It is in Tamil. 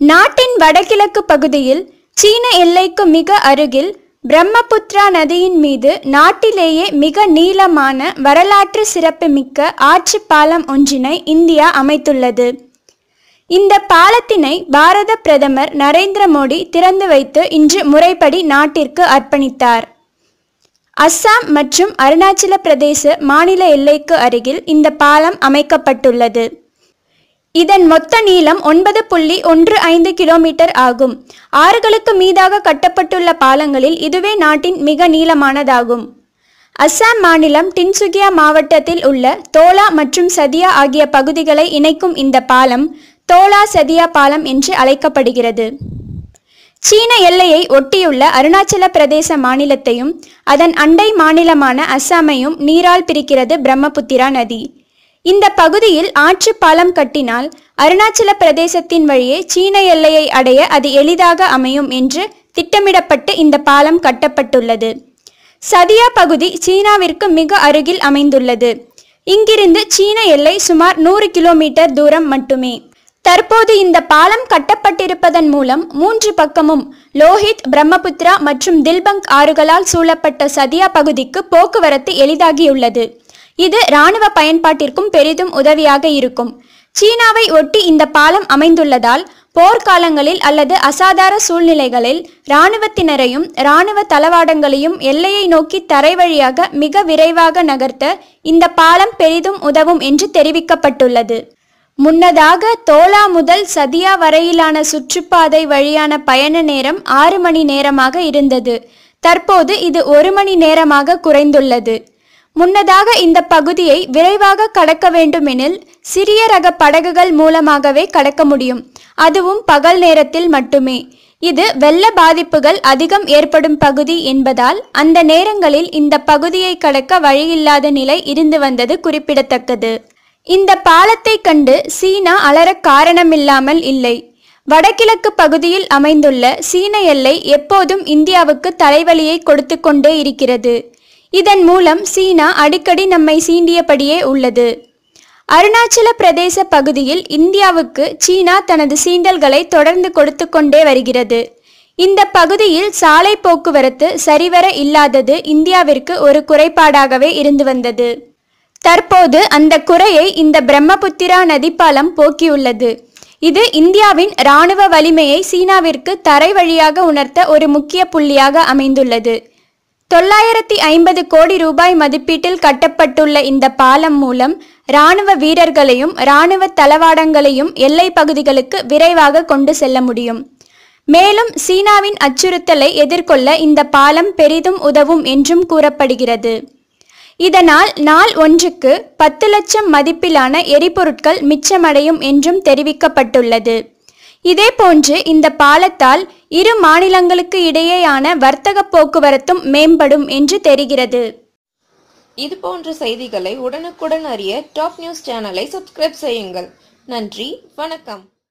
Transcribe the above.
நாட்டின் வடகிழக்கு பகுதியில் சீன எல்லைக்கு மிக அருகில் பிரம்மபுத்ரா நதியின் மீது நாட்டிலேயே மிக நீளமான வரலாற்று சிறப்புமிக்க ஆற்று பாலம் ஒன்றினை இந்தியா அமைத்துள்ளது. இந்த பாலத்தினை பாரத பிரதமர் நரேந்திர மோடி திறந்து வைத்து இன்று முறைப்படி நாட்டிற்கு அர்ப்பணித்தார். அஸ்ஸாம் மற்றும் அருணாச்சல பிரதேச மாநில எல்லைக்கு அருகில் இந்த பாலம் அமைக்கப்பட்டுள்ளது. இதன் மொத்த நீளம் ஒன்பது புள்ளி ஒன்று ஐந்து கிலோமீட்டர் ஆகும். ஆறுகளுக்கு மீதாக கட்டப்பட்டுள்ள பாலங்களில் இதுவே நாட்டின் மிக நீளமானதாகும். அஸ்ஸாம் மாநிலம் டின்சுகியா மாவட்டத்தில் உள்ள தோலா மற்றும் சதியா ஆகிய பகுதிகளை இணைக்கும் இந்த பாலம் தோலா சதியா பாலம் என்று அழைக்கப்படுகிறது. சீன எல்லையை ஒட்டியுள்ள அருணாச்சல பிரதேச மாநிலத்தையும் அதன் அண்டை மாநிலமான அஸ்ஸாமையும் நீரால் பிரிக்கிறது பிரம்மபுத்திரா நதி. இந்த பகுதியில் ஆற்று பாலம் கட்டினால் அருணாச்சல பிரதேசத்தின் வழியே சீன எல்லையை அடைய அது எளிதாக அமையும் என்று திட்டமிடப்பட்டு இந்த பாலம் கட்டப்பட்டுள்ளது. சதியா பகுதி சீனாவிற்கு மிக அருகில் அமைந்துள்ளது. இங்கிருந்து சீன எல்லை சுமார் நூறு கிலோமீட்டர் தூரம் மட்டுமே. தற்போது இந்த பாலம் கட்டப்பட்டிருப்பதன் மூலம் மூன்று பக்கமும் லோஹித் பிரம்மபுத்ரா மற்றும் தில்பங் ஆறுகளால் சூழப்பட்ட சதியா பகுதிக்கு போக்குவரத்து எளிதாகியுள்ளது. இது இராணுவ பயன்பாட்டிற்கும் பெரிதும் உதவியாக இருக்கும். சீனாவை ஒட்டி இந்த பாலம் அமைந்துள்ளதால் போர்க்காலங்களில் அல்லது அசாதார சூழ்நிலைகளில் இராணுவத்தினரையும் இராணுவ தளவாடங்களையும் எல்லையை நோக்கி தரை வழியாக மிக விரைவாக நகர்த்த இந்த பாலம் பெரிதும் உதவும் என்று தெரிவிக்கப்பட்டுள்ளது. முன்னதாக தோலா முதல் சதியா வரையிலான சுற்றுப்பாதை வழியான பயண நேரம் ஆறு மணி நேரமாக இருந்தது. தற்போது இது ஒரு மணி நேரமாக குறைந்துள்ளது. முன்னதாக இந்த பகுதியை விரைவாக கடக்க வேண்டுமெனில் சிறிய ரக படகுகள் மூலமாகவே கடக்க முடியும். அதுவும் பகல் நேரத்தில் மட்டுமே. இது வெள்ள பாதிப்புகள் அதிகம் ஏற்படும் பகுதி என்பதால் அந்த நேரங்களில் இந்த பகுதியை கடக்க வழியில்லாத நிலை இருந்து வந்தது குறிப்பிடத்தக்கது. இந்த பாலத்தை கண்டு சீனா அலர காரணமில்லாமல் இல்லை. வடகிழக்கு பகுதியில் அமைந்துள்ள சீன எல்லை எப்போதும் இந்தியாவுக்கு தலைவலியை கொடுத்து கொண்டே இருக்கிறது. இதன் மூலம் சீனா அடிக்கடி நம்மை சீண்டியபடியே உள்ளது. அருணாச்சல பிரதேச பகுதியில் இந்தியாவுக்கு சீனா தனது சீண்டல்களை தொடர்ந்து கொடுத்து கொண்டே வருகிறது. இந்த பகுதியில் சாலை போக்குவரத்து சரிவர இல்லாதது இந்தியாவிற்கு ஒரு குறைபாடாகவே இருந்து வந்தது. தற்போது அந்த குறையை இந்த பிரம்மபுத்திரா நதிப்பாலம் போக்கியுள்ளது. இது இந்தியாவின் இராணுவ வலிமையை சீனாவிற்கு தரை வழியாக உணர்த்த ஒரு முக்கிய புள்ளியாக அமைந்துள்ளது. தொள்ளாயிரத்தி ஐம்பது கோடி ரூபாய் மதிப்பீட்டில் கட்டப்பட்டுள்ள இந்த பாலம் மூலம் இராணுவ வீரர்களையும் இராணுவ தளவாடங்களையும் எல்லை பகுதிகளுக்கு விரைவாக கொண்டு செல்ல முடியும். மேலும் சீனாவின் அச்சுறுத்தலை எதிர்கொள்ள இந்த பாலம் பெரிதும் உதவும் என்றும் கூறப்படுகிறது. இதனால் நாள் ஒன்றுக்கு பத்து லட்சம் மதிப்பிலான எரிபொருட்கள் மிச்சமடையும் என்றும் தெரிவிக்கப்பட்டுள்ளது. இதேபோன்று இந்த பாலத்தால் இரு மாநிலங்களுக்கு இடையேயான வர்த்தக போக்குவரத்தும் மேம்படும் என்று தெரிகிறது. இது போன்ற செய்திகளை உடனுக்குடன் அறிய டாப் நியூஸ் சேனலை சப்ஸ்கிரைப் செய்யுங்கள். நன்றி வணக்கம்.